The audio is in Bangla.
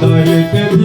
দরিদ্র